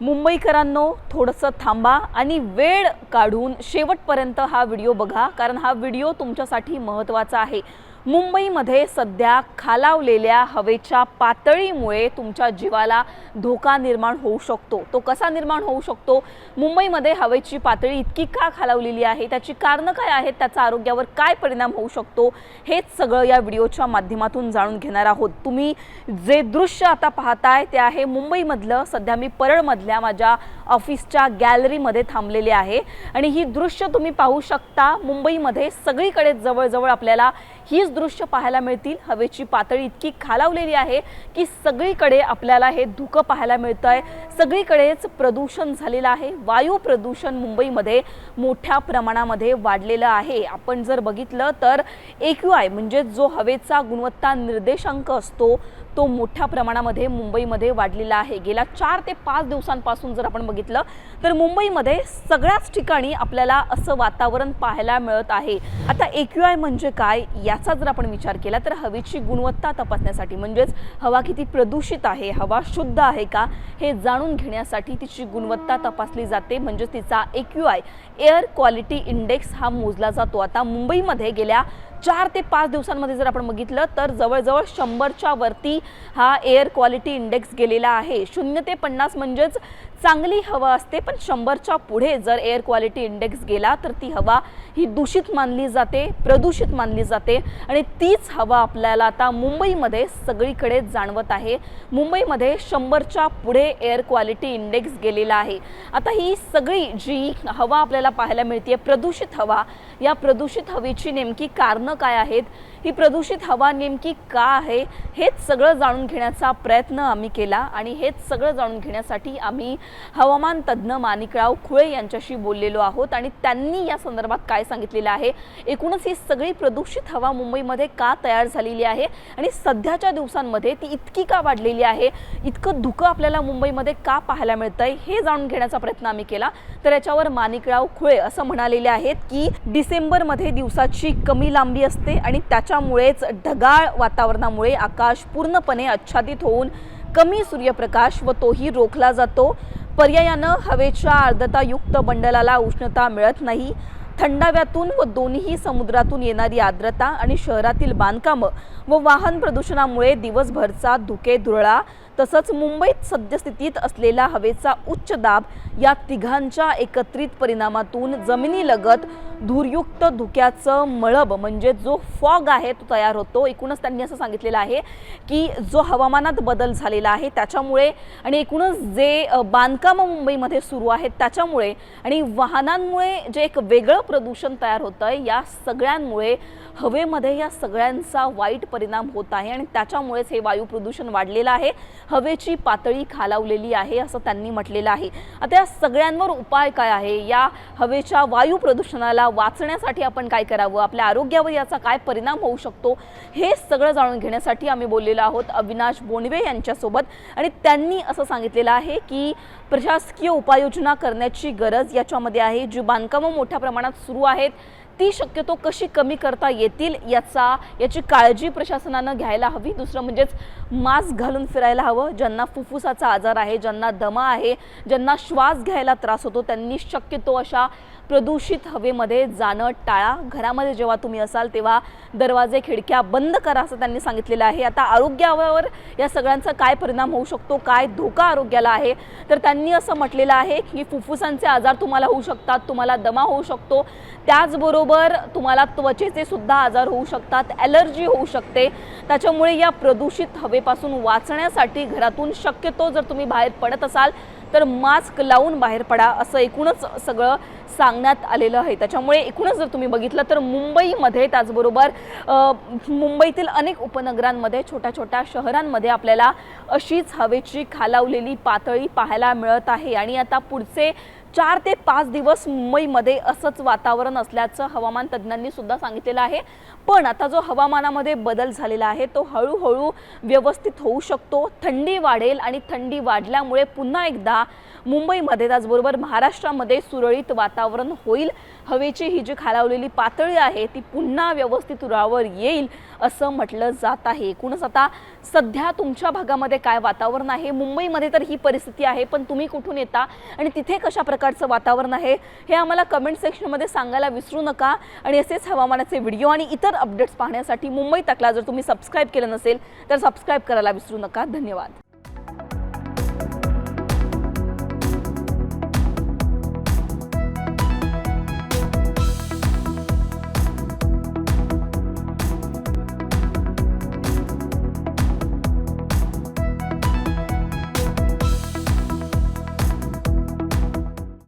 मुंबईकरांनो थोडंसं थांबा आणि वेळ काढून शेवटपर्यंत हा व्हिडिओ बघा कारण हा व्हिडिओ तुमच्यासाठी महत्त्वाचा आहे. मुंबईमध्ये सध्या खालावलेल्या हवेच्या पातळीमुळे तुमच्या जीवाला धोका निर्माण होऊ शकतो. तो कसा निर्माण होऊ शकतो? मुंबईमध्ये हवेची पातळी इतकी का खालावलेली आहे? त्याची कारणं काय आहेत? त्याचा आरोग्यावर काय परिणाम होऊ शकतो? हेच सगळं या व्हिडिओच्या माध्यमातून जाणून घेणार आहोत. तुम्ही जे दृश्य आता पाहताय ते आहे मुंबईमधलं. सध्या मी परळमधल्या माझ्या ऑफिसच्या गॅलरीमध्ये थांबलेले आहे. आणि ही दृश्य तुम्ही पाहू शकता मुंबईमध्ये सगळीकडे जवळजवळ आपल्याला हीच दृश्य पाहायला मिळतील. हवेची पातळी इतकी खालावलेली आहे की सगळीकडे आपल्याला हे धुकं पाहायला मिळतं आहे सगळीकडेच प्रदूषण झालेलं आहे. वायू प्रदूषण मुंबईमध्ये मोठ्या प्रमाणामध्ये वाढलेलं आहे. आपण जर बघितलं तर एक्यू आय म्हणजे जो हवेचा गुणवत्ता निर्देशांक असतो तो मोठ्या प्रमाणामध्ये मुंबईमध्ये वाढलेला आहे. गेल्या चार ते पाच दिवसांपासून जर आपण बघितलं तर मुंबईमध्ये सगळ्याच ठिकाणी आपल्याला असं वातावरण पाहायला मिळत आहे. आता एक्यू आय म्हणजे काय याचा जर आपण विचार केला तर हवेची गुणवत्ता तपासण्यासाठी म्हणजेच हवा किती प्रदूषित आहे हवा शुद्ध आहे का हे जाणून घेण्यासाठी तिची गुणवत्ता तपासली जाते. म्हणजेच तिचा A Q I air quality index हा मोजला जातो. आता मुंबईमध्ये गेल्या चार ते पाच दिवसांमध्ये जर आपण बघितलं तर जवळजवळ शंभरच्या वरती हा एअर क्वालिटी इंडेक्स गेलेला आहे. शून्य ते पन्नास म्हणजेच चांगली हवा असते पण शंभरच्या पुढे जर एअर क्वालिटी इंडेक्स गेला तर ती हवा ही दूषित मानली जाते प्रदूषित मानली जाते आणि तीच हवा आपल्याला आता मुंबईमध्ये सगळीकडे जाणवत आहे. मुंबईमध्ये शंभरच्या पुढे एअर क्वालिटी इंडेक्स गेलेला आहे. आता ही सगळी जी हवा आपल्याला पाहायला मिळते प्रदूषित हवा या प्रदूषित हवेची नेमकी कारणं काय आहेत? ही प्रदूषित हवा नेमकी का आहे? हेच सगळं जाणून घेण्याचा प्रयत्न आम्ही केला आणि हेच सगळं जाणून घेण्यासाठी आम्ही हवामान तज्ज्ञ माणिकराव खुळे यांच्याशी बोललेलो आहोत आणि त्यांनी या संदर्भात काय सांगितलेलं आहे? एकूणच ही सगळी प्रदूषित हवा मुंबईमध्ये का तयार झालेली आहे? आणि सध्याच्या दिवसांमध्ये ती इतकी का वाढलेली आहे? इतकं धुकं आपल्याला मुंबईमध्ये का पाहायला मिळतंय? हे जाणून घेण्याचा प्रयत्न आम्ही केला. तर याच्यावर माणिकराव खुळे असं म्हणालेले आहेत की डिसेंबरमध्ये दिवसाची कमी लांबी असते आणि त्याच्यामुळेच ढगाळ वातावरणामुळे आकाश पूर्णपणे आच्छादित होऊन कमी सूर्यप्रकाश व तोही रोखला जातो. पर्यायानं हवेच्या आर्द्रतायुक्त बंडलाला उष्णता मिळत नाही. थंडाव्यातून व दोन्ही समुद्रातून येणारी आर्द्रता आणि शहरातील बांधकामं व वाहन प्रदूषणामुळे दिवसभरचा धुके धुरळा तसंच मुंबईत सद्यस्थितीत असलेला हवेचा उच्च दाब या तिघांच्या एकत्रित परिणामातून जमिनीलगत धूरयुक्त धुक्याचं मळब म्हणजे जो फॉग आहे तो तयार होतो. एकूणच त्यांनी असं सांगितलेलं आहे की जो हवामानात बदल झालेला आहे त्याच्यामुळे आणि एकूणच जे बांधकामं मुंबईमध्ये सुरू आहेत त्याच्यामुळे आणि वाहनांमुळे जे एक वेगळं प्रदूषण तयार होतं आहे या सगळ्यांमुळे हवेमध्ये या सगळ्यांचा वाईट परिणाम होत आहे आणि त्याच्यामुळेच हे वायू प्रदूषण वाढलेलं आहे. हवेची पातळी खालावलेली आहे असं त्यांनी म्हटलेलं आहे. आता या सगळ्यांवर उपाय काय आहे? या हवेच्या वायू प्रदूषणाला वाचण्यासाठी आपण काय करावं? आपल्या आरोग्यावर याचा काय परिणाम होऊ शकतो? हे सगळं जाणून घेण्यासाठी आम्ही बोललेलो आहोत अविनाश बोंडवे यांच्यासोबत. आणि त्यांनी असं सांगितलेलं आहे की प्रशासकीय उपाययोजना करण्याची गरज याच्यामध्ये आहे. जी बांधकामं मोठ्या प्रमाणात सुरू आहेत ती शक्यतो कशी कमी करता येतील याचा याची काळजी प्रशासनानं घ्यायला हवी. दुसरं म्हणजेच मास्क घालून फिरायला हवं. ज्यांना फुफ्फुसाचा आजार आहे ज्यांना दमा आहे ज्यांना श्वास घ्यायला त्रास होतो त्यांनी शक्यतो अशा प्रदूषित हवेमध्ये जाणं टाळा. घरामध्ये जेव्हा तुम्ही असाल तेव्हा दरवाजे खिडक्या बंद करा असं त्यांनी सांगितलेलं आहे. आता आरोग्यावर या सगळ्यांचा काय परिणाम होऊ शकतो काय धोका आरोग्याला आहे? तर त्यांनी असं म्हटलेलं आहे की फुफ्फुसांचे आजार तुम्हाला होऊ शकतात तुम्हाला दमा होऊ शकतो. त्याचबरोबर तुम्हाला त्वचेचे सुद्धा आजार होऊ शकतात ॲलर्जी होऊ शकते. त्याच्यामुळे या प्रदूषित हवेपासून वाचण्यासाठी घरातून शक्यतो जर तुम्ही बाहेर पडत असाल तर मास्क लावून बाहेर पडा असं एकूणच सगळं सांगण्यात आलेलं आहे. त्याच्यामुळे एकूणच जर तुम्ही बघितलं तर मुंबईमध्ये त्याचबरोबर मुंबईतील अनेक उपनगरांमध्ये छोट्या छोट्या शहरांमध्ये आपल्याला अशीच हवेची खालावलेली पातळी पाहायला मिळत आहे. आणि आता पुढचे चार ते पाच दिवस मुंबईमध्ये असंच वातावरण असल्याचं हवामान तज्ज्ञांनी सुद्धा सांगितलेलं आहे. पण आता जो हवामानामध्ये बदल झालेला आहे तो हळूहळू व्यवस्थित होऊ शकतो. थंडी वाढेल आणि थंडी वाढल्यामुळे पुन्हा एकदा मुंबईमध्ये त्याचबरोबर महाराष्ट्रामध्ये सुरळीत वातावरण होईल. हवेची ही जी खालावलेली पातळी आहे ती पुन्हा व्यवस्थित रुळावर येईल असं म्हटलं जात आहे. एकूणच आता सध्या तुमच्या भागामध्ये काय वातावरण आहे? मुंबईमध्ये तर ही परिस्थिती आहे पण तुम्ही कुठून येता आणि तिथे कशा प्रकारचं वातावरण आहे हे आम्हाला कमेंट सेक्शनमध्ये सांगायला विसरू नका. आणि असेच हवामानाचे व्हिडिओ आणि इतर अपडेट्स पाहण्यासाठी मुंबई तकला जर तुम्ही सबस्क्राईब केलं नसेल तर सबस्क्राईब करायला विसरू नका. धन्यवाद.